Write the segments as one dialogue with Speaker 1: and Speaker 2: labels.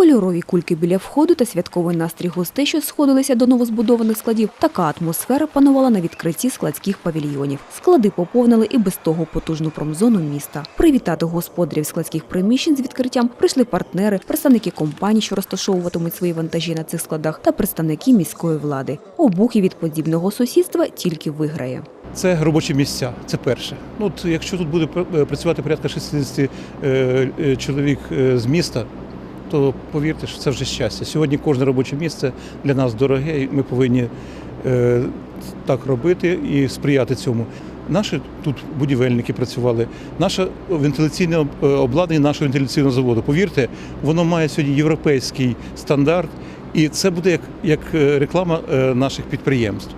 Speaker 1: Кольорові кульки біля входу та святковий настрій гостей, що сходилися до новозбудованих складів. Така атмосфера панувала на відкритті складських павільйонів. Склади поповнили і без того потужну промзону міста. Привітати господарів складських приміщень з відкриттям прийшли партнери, представники компаній, що розташовуватимуть свої вантажі на цих складах, та представники міської влади. Обухів від подібного сусідства тільки виграє.
Speaker 2: Це робочі місця, це перше. Ну, от якщо тут буде пр- працювати порядка 60 е, е, чоловік е, з міста, то повірте, що це вже щастя. Сьогодні кожне робоче місце для нас дороге, і ми повинні е, так робити і сприяти цьому. Наші тут будівельники працювали, наше вентиляційне е, обладнання нашого вентиляційного заводу. Повірте, воно має сьогодні європейський стандарт, і це буде як, як е, реклама е, наших підприємств.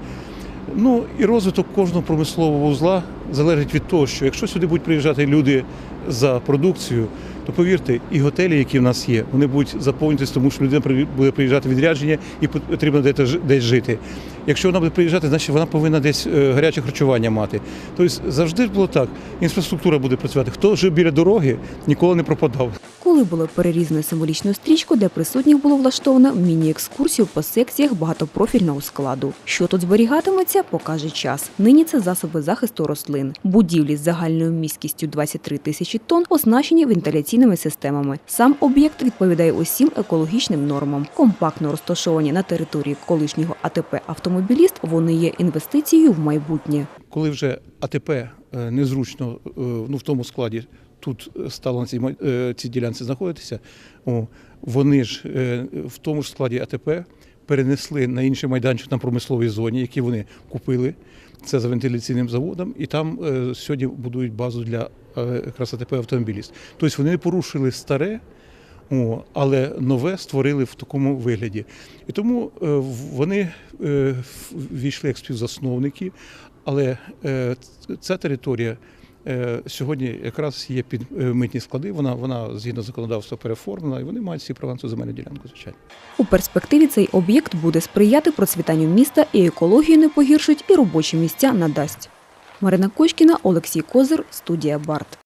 Speaker 2: Ну і розвиток кожного промислового вузла залежить від того, що якщо сюди будуть приїжджати люди за продукцією, то повірте, і готелі, які в нас є, вони будуть заповнитися, тому що людина буде приїжджати відрядження і потрібно десь жити. Якщо вона буде приїжджати, значить вона повинна десь е, гаряче харчування мати. Тобто завжди було так. Інфраструктура буде працювати. Хто жив біля дороги, ніколи не пропадав.
Speaker 1: Коли було перерізано символічну стрічку, для присутніх було влаштовано міні-екскурсію по секціях багатопрофільного складу. Що тут зберігатиметься, покаже час. Нині це засоби захисту рослин. Будівлі з загальною міськістю 23 тисячі тонн оснащені вентиляційними системами. Сам об'єкт відповідає усім екологічним нормам. Компактно розташовані на території колишнього АТП автомобіліст. Вони є інвестицією в майбутнє.
Speaker 2: Коли вже АТП е, незручно е, ну, в тому складі тут стало на е, цій ділянці знаходитися, вони ж в тому ж складі АТП перенесли на інший майданчик на промисловій зоні, який вони купили. Це за вентиляційним заводом, і там е, сьогодні будують базу для е, якраз АТП автомобіліст. Тобто вони не порушили старе, о, але нове створили в такому вигляді. І тому е, вони війшли як співзасновники, але ця територія сьогодні якраз є під е, митні склади. Вона, вона згідно законодавства переформлена, і вони мають всі права на цю земельну ділянку, звичайно.
Speaker 1: У перспективі цей об'єкт буде сприяти процвітанню міста і екологію не погіршить, і робочі місця надасть. Марина Кочкіна, Олексій Козир, студія Барт.